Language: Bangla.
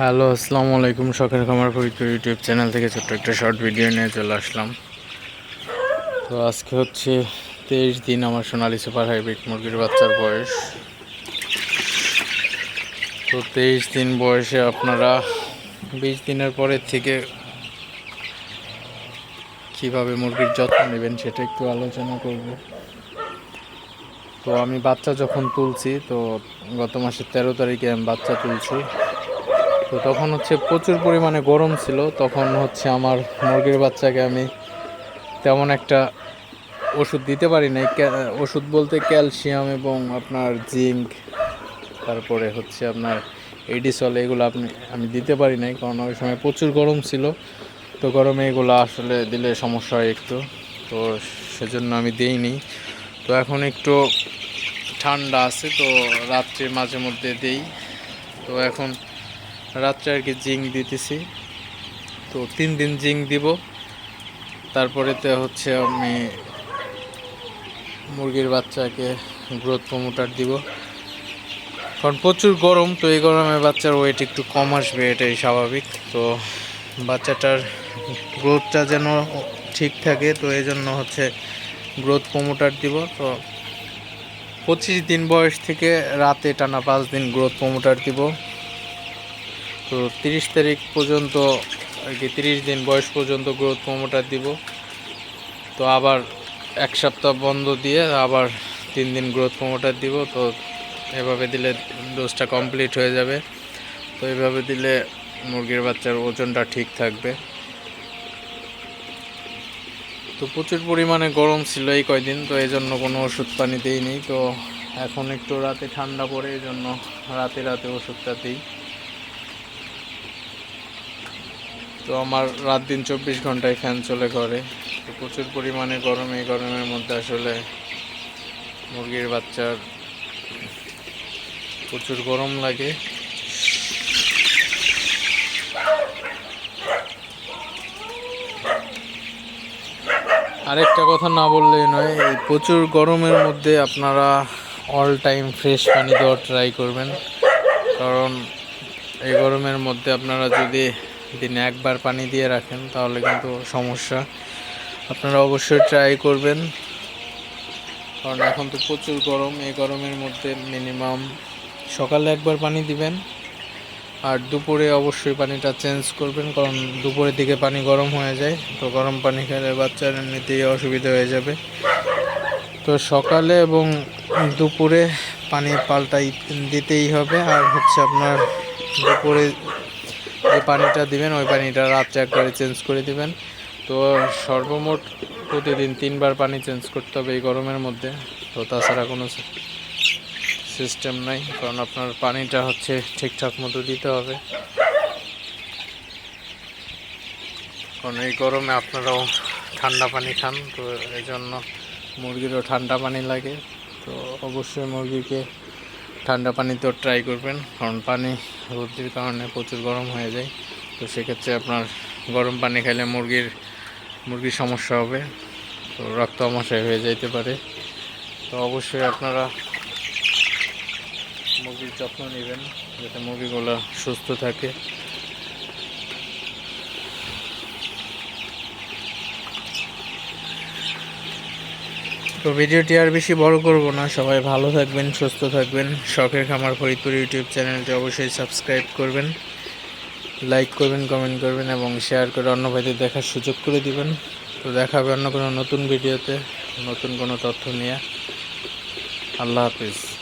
হ্যালো, আসসালামু আলাইকুম। শখের খামার ফরিদপুর ইউটিউব চ্যানেল থেকে ছোট্ট একটা শর্ট ভিডিও নিয়ে চলে আসলাম। তো আজকে হচ্ছে তেইশ দিন আমার সোনালি সুপার হাইব্রিড মুরগির বাচ্চার বয়স। তো তেইশ দিন বয়সে আপনারা বিশ দিনের পরের থেকে কীভাবে মুরগির যত্ন নেবেন সেটা একটু আলোচনা করব। তো আমি বাচ্চা যখন তুলছি, তো গত মাসের তেরো তারিখে আমি বাচ্চা তুলছি। তো তখন হচ্ছে প্রচুর পরিমাণে গরম ছিল, তখন হচ্ছে আমার মুরগির বাচ্চাকে আমি তেমন একটা ওষুধ দিতে পারি নাই। ওষুধ বলতে ক্যালসিয়াম এবং আপনার জিঙ্ক, তারপরে হচ্ছে আপনার এডিসল, এগুলো আপনি, আমি দিতে পারি নাই, কারণ ওই সময় প্রচুর গরম ছিল। তো গরমে এগুলো আসলে দিলে সমস্যা হয় একটু, তো সেজন্য আমি দিইনি। তো এখন একটু ঠান্ডা আছে, তো রাত্রে মাঝে মধ্যে দেই। তো এখন রাত্রে আর কি জিঙ্ক দিতেছি। তো তিন দিন জিঙ্ক দিব। তারপরেতে হচ্ছে আমি মুরগির বাচ্চাকে গ্রোথ প্রমোটার দিব। কারণ প্রচুর গরম, তো এই গরমে বাচ্চার ওয়েট একটু কম আসবে, এটাই স্বাভাবিক। তো বাচ্চাটার গ্রোথটা যেন ঠিক থাকে, তো এই জন্য হচ্ছে গ্রোথ প্রমোটার দিব। তো পঁচিশ দিন বয়স থেকে রাতে টানা পাঁচ দিন গ্রোথ প্রমোটার দিব। তো তিরিশ তারিখ পর্যন্ত, আর কি তিরিশ দিন বয়স পর্যন্ত গ্রোথ প্রমোটার দিব। তো আবার এক সপ্তাহ বন্ধ দিয়ে আবার তিন দিন গ্রোথ প্রমোটার দিব। তো এভাবে দিলে ডোজটা কমপ্লিট হয়ে যাবে। তো এভাবে দিলে মুরগির বাচ্চার ওজনটা ঠিক থাকবে। তো প্রচুর পরিমাণে গরম ছিল এই কয়দিন, তো এই জন্য কোনো ওষুধ পানি দিইনি তো এখন একটু রাতে ঠান্ডা পড়ে এই জন্য রাতে রাতে ওষুধটা দিই। তো আমার রাত দিন চব্বিশ ঘন্টায় ফ্যান চলে ঘরে। তো প্রচুর পরিমাণে গরম, এই গরমের মধ্যে আসলে মুরগির বাচ্চার প্রচুর গরম লাগে। আরেকটা কথা না বললেই নয়, এই প্রচুর গরমের মধ্যে আপনারা অল টাইম ফ্রেশ পানি দেওয়ার ট্রাই করবেন। কারণ এই গরমের মধ্যে আপনারা যদি দিনে একবার পানি দিয়ে রাখেন, তাহলে কিন্তু সমস্যা। আপনারা অবশ্যই ট্রাই করবেন। কারণ এখন তো প্রচুর গরম, এই গরমের মধ্যে মিনিমাম সকালে একবার পানি দিবেন। আর দুপুরে অবশ্যই পানিটা চেঞ্জ করবেন, কারণ দুপুরের দিকে পানি গরম হয়ে যায়, তো গরম পানি খেলে বাচ্চার এমনিতেই অসুবিধা হয়ে যাবে। তো সকালে এবং দুপুরে পানি পাল্টাই দিতেই হবে, আর হচ্ছে আপনার দুপুরে যে পানিটা দিবেন, ওই পানিটা রাত্রে একবারে চেঞ্জ করে দিবেন। তো সর্বমোট প্রতিদিন তিনবার পানি চেঞ্জ করতে হবে এই গরমের মধ্যে। তো তাছাড়া কোনো সিস্টেম নাই, কারণ আপনার পানিটা হচ্ছে ঠিকঠাক মতো দিতে হবে। কারণ এই গরমে আপনারাও ঠান্ডা পানি খান, তো এই জন্য মুরগিরও ঠান্ডা পানি লাগে। তো অবশ্যই মুরগিকে ঠান্ডা পানিতেও ট্রাই করবেন, কারণ পানি রোদ্রির কারণে প্রচুর গরম হয়ে যায়। তো সেক্ষেত্রে আপনার গরম পানি খাইলে মুরগির মুরগির সমস্যা হবে। তো রক্ত আমাশয় হয়ে যাইতে পারে। তো অবশ্যই আপনারা মুরগির যত্ন নেবেন, যাতে মুরগিগুলো সুস্থ থাকে। তো ভিডিওটি আর বেশি বড় করব না। সবাই ভালো থাকবেন, সুস্থ থাকবেন। শখের খামার ফরিদপুর ইউটিউব চ্যানেলটি অবশ্যই সাবস্ক্রাইব করবেন, লাইক করবেন, কমেন্ট করবেন এবং শেয়ার করে অন্য ভাইদের দেখার সুযোগ করে দিবেন। তো দেখা হবে অন্য কোনো নতুন ভিডিওতে, নতুন কোনো তথ্য নিয়ে। আল্লাহ হাফিজ।